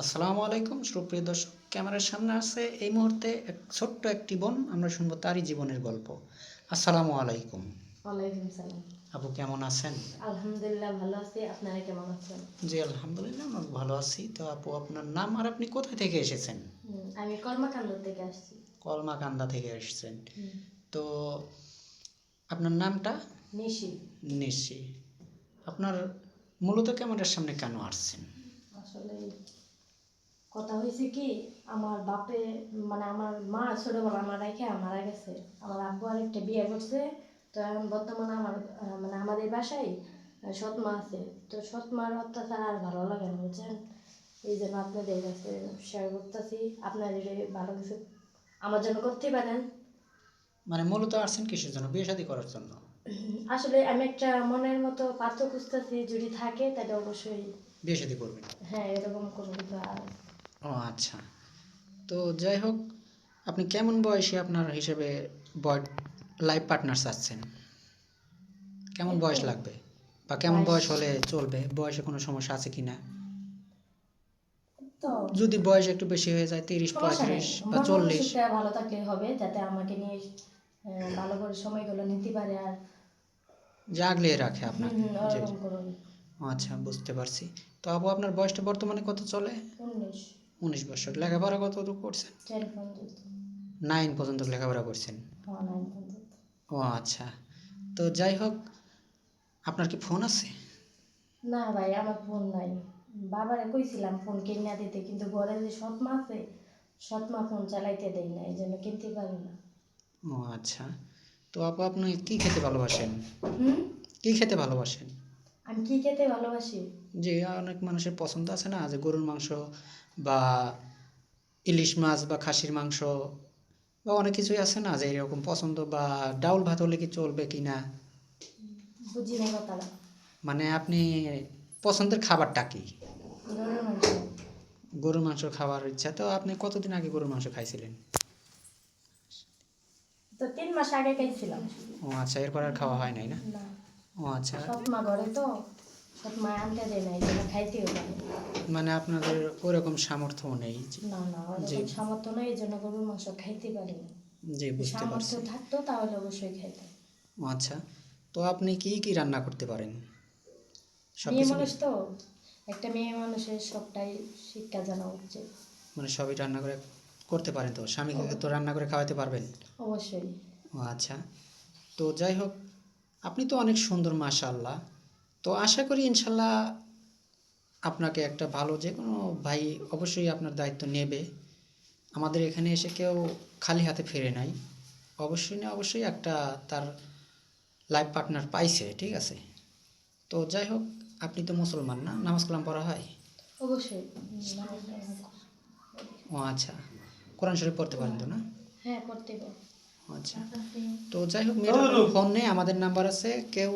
আসসালামু আলাইকুম সুপ্রিয় দর্শক। ক্যামেরার সামনে আছে এই মুহূর্তে এক ছোট্ট একটি বোন। আমরা শুনব তারই জীবনের গল্প। আসসালামু আলাইকুম। ওয়ালাইকুম সালাম। আপু কেমন আছেন? আলহামদুলিল্লাহ ভালো আছি। আপনারা কেমন আছেন? জি আলহামদুলিল্লাহ আমরা ভালো আছি। তো আপু আপনার নাম আর আপনি কোথায় থেকে এসেছেন? আমি থেকে আসছি। কলমাকান্দা থেকে এসেছেন। তো আপনার নামটা? নিশি। নিশ্চি আপনার মূলত ক্যামেরার সামনে কেন আসছেন? আসলে কথা হয়েছে কি আমার বাপে মানে আমার মা ছোটবেলা আমার রেখে মারা গেছে। আমার আব্বু আরেকটা বিয়ে করছে। তো এখন বর্তমানে আমার মানে আমাদের বাসায় আহ, সৎ মা আছে। তো সৎ মার অত্যাচার আর ভালো লাগে না বুঝছেন? এই জন্য আপনাদের কাছে শেয়ার করতেছি। আপনারা যদি ভালো কিছু আমার জন্য করতে পারেন। মানে মূলত আসছেন কিসের জন্য? বিয়ে শাদী করার জন্য? আসলে আমি একটা মনের মতো পাত্র খুঁজতেছি যদি থাকে তাহলে অবশ্যই বিয়ে শাদী করবেন। হ্যাঁ এরকম কোনো কিছু আর ও আচ্ছা। তো যাই হোক আপনি কেমন বয়সে আপনার হিসেবে বয় লাইফ পার্টনার চাচ্ছেন কেমন বয়স লাগবে? বা কেমন বয়স হলে চলবে? বয়সে কোনো সমস্যা আছে কি না? যদি বয়স একটু বেশি হয়ে যায় তিরিশ পঁয়ত্রিশ বা চল্লিশ। ভালো থাকলে হবে যাতে আমাকে নিয়ে ভালো করে সময়গুলো নিতে পারে আর জাগলিয়ে রাখে আপনাকে। আচ্ছা বুঝতে পারছি। তো আপু আপনার বয়সটা বর্তমানে কত চলে? উনিশ। উনিশ বছর। লেখাপড়া কত করছেন? নাইন পর্যন্ত লেখাপড়া করছেন? ও আচ্ছা। তো যাই হোক আপনার কি ফোন আছে? না ভাই আমার ফোন নাই। বাবারে কইছিলাম ফোন কিনে দিতে কিন্তু ঘরে যে সৎ মা আছে সৎ মা ফোন চালাইতে দেয় না এই জন্য কিনতে পারি না। ও আচ্ছা। তো আপু আপনি কি খেতে ভালোবাসেন? হুম? কি খেতে ভালোবাসেন? আমি কি খেতে ভালোবাসি? যে অনেক মানুষের পছন্দ আছে না? যে গরুর মাংস বা ইলিশ মাছ বা খাসির মাংস বা অনেক কিছুই আছে না যে এরকম পছন্দ বা ডাউল ভাত হলে কি চলবে কি না? বুঝি কথাটা। মানে আপনি পছন্দের খাবারটা কি? গরুর মাংস খাওয়ার ইচ্ছা। তো আপনি কতদিন আগে গরুর মাংস খাইছিলেন? তো তিন মাস আগে খাইছিলাম। ও আচ্ছা এরপর আর খাওয়া হয় নাই না? না। আচ্ছা। সৎ ঘরে তো সৎ আনতে দেয় না এই জন্য খাইতেও পারি মানে আপনাদের ওরকম সামর্থ্য নেই না না ওরকম সামর্থ্য নেই এই জন্য গরুর মাংস খাইতে পারি না। জি বুঝতে পারছি। সামর্থ্য থাকতো তাহলে অবশ্যই খাইতাম। আচ্ছা। তো আপনি কি কি রান্না করতে পারেন? সব মেয়ে কিছু মানুষ তো একটা মেয়ে মানুষের সবটাই শিক্ষা জানা উচিত। মানে সবই রান্না করে করতে পারেন তো? স্বামীকে তো রান্না করে খাওয়াতে পারবেন? অবশ্যই। ও আচ্ছা। তো যাই হোক আপনি তো অনেক সুন্দর মাশাআল্লাহ। তো আশা করি ইনশাল্লাহ আপনাকে একটা ভালো যে কোনো ভাই অবশ্যই আপনার দায়িত্ব নেবে। আমাদের এখানে এসে কেউ খালি হাতে ফিরে নাই। অবশ্যই না অবশ্যই একটা তার লাইফ পার্টনার পাইছে ঠিক আছে? তো যাই হোক আপনি তো মুসলমান না? নামাজ কালাম পড়া হয়? অবশ্যই। ও আচ্ছা। কোরআন শরীফ পড়তে পারেন তো না? হ্যাঁ করতে পারি আচ্ছা। তো যাই হোক মেয়েরা ফোন নেই আমাদের নাম্বার আছে কেউ